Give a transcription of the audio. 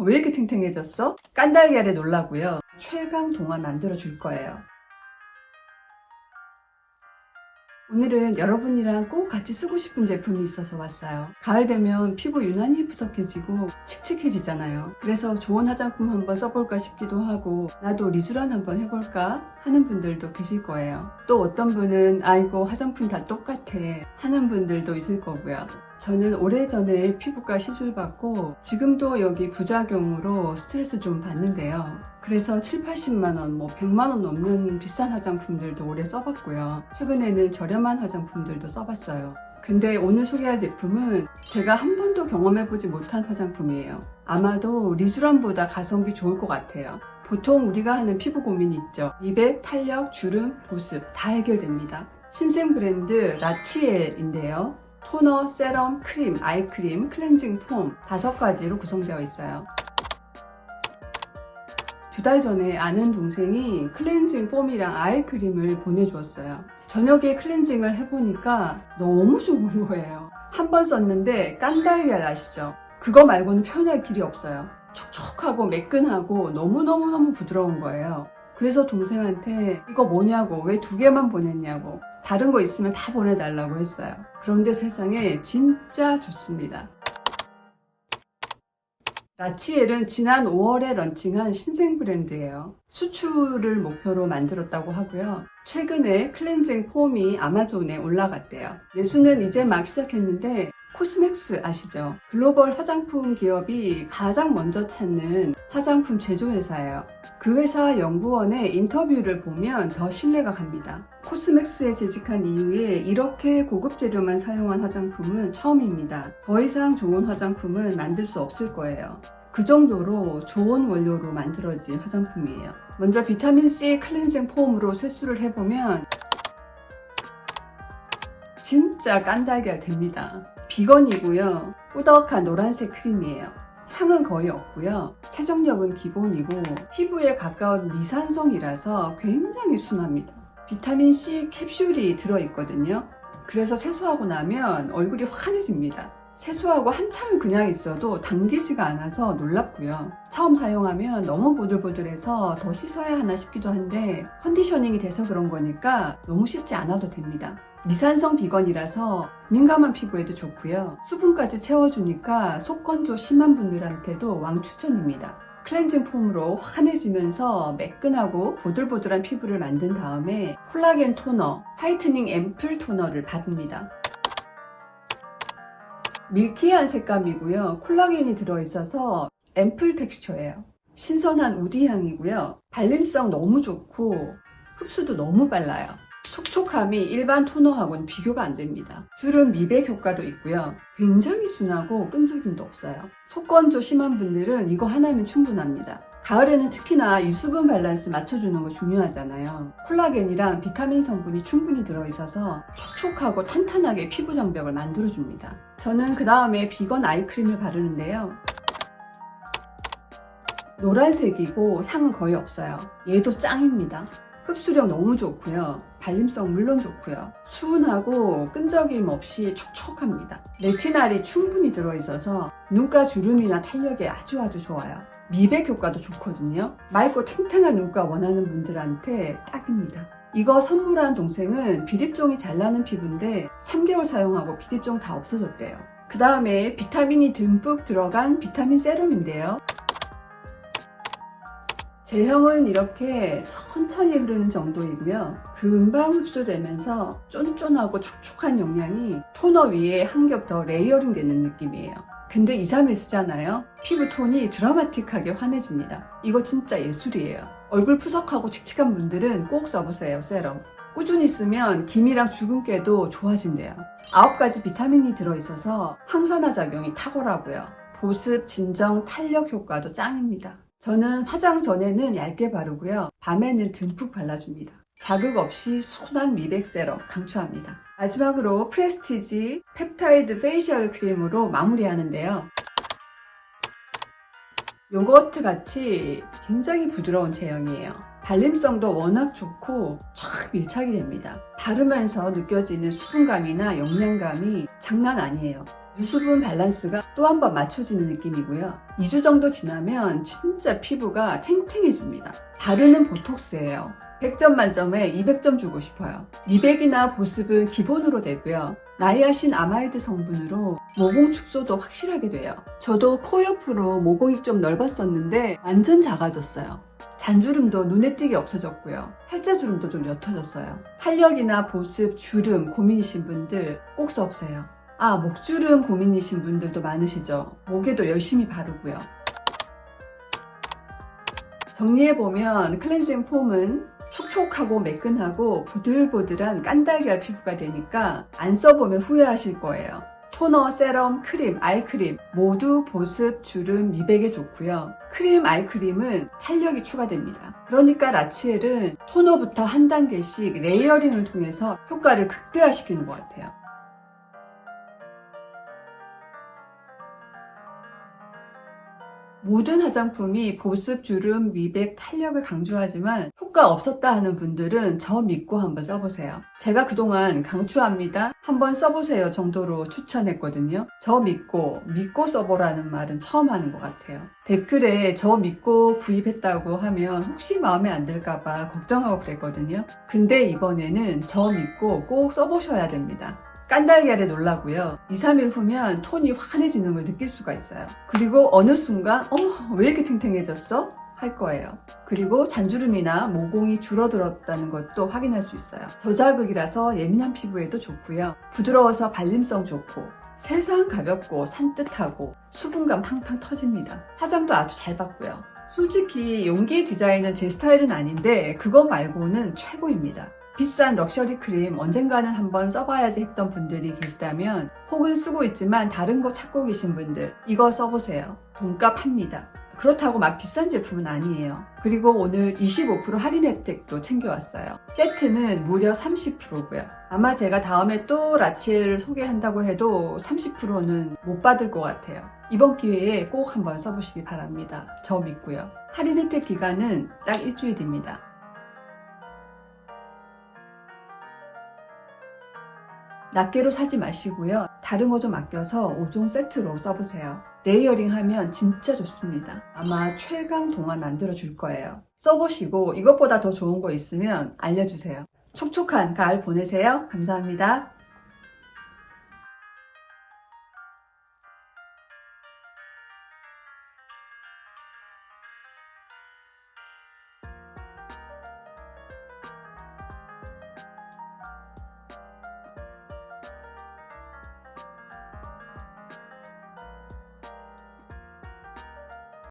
왜 이렇게 탱탱해졌어? 깐달걀에 놀라고요. 최강 동안 만들어 줄 거예요. 오늘은 여러분이랑 꼭 같이 쓰고 싶은 제품이 있어서 왔어요. 가을 되면 피부 유난히 푸석해지고 칙칙해지잖아요. 그래서 좋은 화장품 한번 써볼까 싶기도 하고 나도 리쥬란 한번 해볼까 하는 분들도 계실 거예요. 또 어떤 분은 아이고 화장품 다 똑같아 하는 분들도 있을 거고요. 저는 오래전에 피부과 시술 받고 지금도 여기 부작용으로 스트레스 좀 받는데요. 그래서 7, 80만원, 뭐 100만원 넘는 비싼 화장품들도 오래 써봤고요. 최근에는 저렴한 화장품들도 써봤어요. 근데 오늘 소개할 제품은 제가 한 번도 경험해보지 못한 화장품이에요. 아마도 리쥬란보다 가성비 좋을 것 같아요. 보통 우리가 하는 피부 고민 있죠. 미백, 탄력, 주름, 보습 다 해결됩니다. 신생 브랜드 라치엘인데요. 토너, 세럼, 크림, 아이크림, 클렌징 폼 다섯 가지로 구성되어 있어요. 두 달 전에 아는 동생이 클렌징 폼이랑 아이크림을 보내주었어요. 저녁에 클렌징을 해보니까 너무 좋은 거예요. 한 번 썼는데 깐달걀 아시죠? 그거 말고는 표현할 길이 없어요. 촉촉하고 매끈하고 너무너무너무 부드러운 거예요. 그래서 동생한테 이거 뭐냐고 왜 두 개만 보냈냐고 다른 거 있으면 다 보내달라고 했어요. 그런데 세상에 진짜 좋습니다. 라치엘은 지난 5월에 런칭한 신생 브랜드예요. 수출을 목표로 만들었다고 하고요. 최근에 클렌징 폼이 아마존에 올라갔대요. 내수는 이제 막 시작했는데 코스맥스 아시죠? 글로벌 화장품 기업이 가장 먼저 찾는 화장품 제조회사예요. 그 회사 연구원의 인터뷰를 보면 더 신뢰가 갑니다. 코스맥스에 재직한 이후에 이렇게 고급 재료만 사용한 화장품은 처음입니다. 더 이상 좋은 화장품은 만들 수 없을 거예요. 그 정도로 좋은 원료로 만들어진 화장품이에요. 먼저 비타민C 클렌징 폼으로 세수를 해보면 진짜 깐달걀 됩니다. 비건이고요. 꾸덕한 노란색 크림이에요. 향은 거의 없고요. 세정력은 기본이고 피부에 가까운 미산성이라서 굉장히 순합니다. 비타민 C 캡슐이 들어있거든요. 그래서 세수하고 나면 얼굴이 환해집니다. 세수하고 한참을 그냥 있어도 당기지가 않아서 놀랍고요. 처음 사용하면 너무 보들보들해서 더 씻어야 하나 싶기도 한데 컨디셔닝이 돼서 그런 거니까 너무 씻지 않아도 됩니다. 미산성 비건이라서 민감한 피부에도 좋고요. 수분까지 채워주니까 속건조 심한 분들한테도 왕추천입니다. 클렌징 폼으로 환해지면서 매끈하고 보들보들한 피부를 만든 다음에 콜라겐 토너, 화이트닝 앰플 토너를 받습니다. 밀키한 색감이고요. 콜라겐이 들어있어서 앰플 텍스처예요. 신선한 우디 향이고요. 발림성 너무 좋고 흡수도 너무 빨라요. 촉촉함이 일반 토너하고는 비교가 안 됩니다. 주름 미백 효과도 있고요. 굉장히 순하고 끈적임도 없어요. 속건조 심한 분들은 이거 하나면 충분합니다. 가을에는 특히나 유수분 밸런스 맞춰주는 거 중요하잖아요. 콜라겐이랑 비타민 성분이 충분히 들어있어서 촉촉하고 탄탄하게 피부 장벽을 만들어줍니다. 저는 그 다음에 비건 아이크림을 바르는데요. 노란색이고 향은 거의 없어요. 얘도 짱입니다. 흡수력 너무 좋고요. 발림성 물론 좋고요. 수은하고 끈적임 없이 촉촉합니다. 레티날이 충분히 들어있어서 눈가 주름이나 탄력에 아주 아주 좋아요. 미백 효과도 좋거든요. 맑고 탱탱한 눈가 원하는 분들한테 딱입니다. 이거 선물한 동생은 비립종이 잘 나는 피부인데 3개월 사용하고 비립종 다 없어졌대요. 그 다음에 비타민이 듬뿍 들어간 비타민 세럼인데요. 제형은 이렇게 천천히 흐르는 정도이고요. 금방 흡수되면서 쫀쫀하고 촉촉한 영양이 토너 위에 한 겹 더 레이어링 되는 느낌이에요. 근데 2, 3일 쓰잖아요. 피부 톤이 드라마틱하게 환해집니다. 이거 진짜 예술이에요. 얼굴 푸석하고 칙칙한 분들은 꼭 써보세요, 세럼. 꾸준히 쓰면 기미랑 주근깨도 좋아진대요. 9가지 비타민이 들어있어서 항산화 작용이 탁월하고요. 보습, 진정, 탄력 효과도 짱입니다. 저는 화장 전에는 얇게 바르고요. 밤에는 듬뿍 발라줍니다. 자극 없이 순한 미백 세럼 강추합니다. 마지막으로 프레스티지 펩타이드 페이셜 크림으로 마무리하는데요. 요거트 같이 굉장히 부드러운 제형이에요. 발림성도 워낙 좋고 촥 밀착이 됩니다. 바르면서 느껴지는 수분감이나 영양감이 장난 아니에요. 유수분 밸런스가 또 한 번 맞춰지는 느낌이고요. 2주 정도 지나면 진짜 피부가 탱탱해집니다. 바르는 보톡스예요. 100점 만점에 200점 주고 싶어요. 미백이나 보습은 기본으로 되고요. 나이아신 아마이드 성분으로 모공 축소도 확실하게 돼요. 저도 코 옆으로 모공이 좀 넓었었는데 완전 작아졌어요. 잔주름도 눈에 띄게 없어졌고요. 팔자주름도 좀 옅어졌어요. 탄력이나 보습, 주름 고민이신 분들 꼭 써보세요. 아, 목주름 고민이신 분들도 많으시죠? 목에도 열심히 바르고요. 정리해보면 클렌징 폼은 촉촉하고 매끈하고 보들보들한 깐달걀 피부가 되니까 안 써보면 후회하실 거예요. 토너, 세럼, 크림, 아이크림 모두 보습, 주름, 미백에 좋고요. 크림, 아이크림은 탄력이 추가됩니다. 그러니까 라치엘은 토너부터 한 단계씩 레이어링을 통해서 효과를 극대화시키는 것 같아요. 모든 화장품이 보습, 주름, 미백, 탄력을 강조하지만 효과 없었다 하는 분들은 저 믿고 한번 써보세요. 제가 그동안 강추합니다. 한번 써보세요 정도로 추천했거든요. 저 믿고, 믿고 써보라는 말은 처음 하는 것 같아요. 댓글에 저 믿고 구입했다고 하면 혹시 마음에 안 들까봐 걱정하고 그랬거든요. 근데 이번에는 저 믿고 꼭 써보셔야 됩니다. 깐달걀에 놀라고요. 2, 3일 후면 톤이 환해지는 걸 느낄 수가 있어요. 그리고 어느 순간 어머 왜 이렇게 탱탱해졌어? 할 거예요. 그리고 잔주름이나 모공이 줄어들었다는 것도 확인할 수 있어요. 저자극이라서 예민한 피부에도 좋고요. 부드러워서 발림성 좋고 세상 가볍고 산뜻하고 수분감 팡팡 터집니다. 화장도 아주 잘 받고요. 솔직히 용기의 디자인은 제 스타일은 아닌데 그거 말고는 최고입니다. 비싼 럭셔리 크림 언젠가는 한번 써봐야지 했던 분들이 계시다면 혹은 쓰고 있지만 다른 거 찾고 계신 분들 이거 써보세요. 돈값 합니다. 그렇다고 막 비싼 제품은 아니에요. 그리고 오늘 25% 할인 혜택도 챙겨왔어요. 세트는 무려 30%고요. 아마 제가 다음에 또 라치엘을 소개한다고 해도 30%는 못 받을 것 같아요. 이번 기회에 꼭 한번 써보시기 바랍니다. 저 믿고요. 할인 혜택 기간은 딱 일주일입니다. 낱개로 사지 마시고요. 다른 거 좀 아껴서 5종 세트로 써보세요. 레이어링 하면 진짜 좋습니다. 아마 최강 동안 만들어 줄 거예요. 써보시고 이것보다 더 좋은 거 있으면 알려주세요. 촉촉한 가을 보내세요. 감사합니다.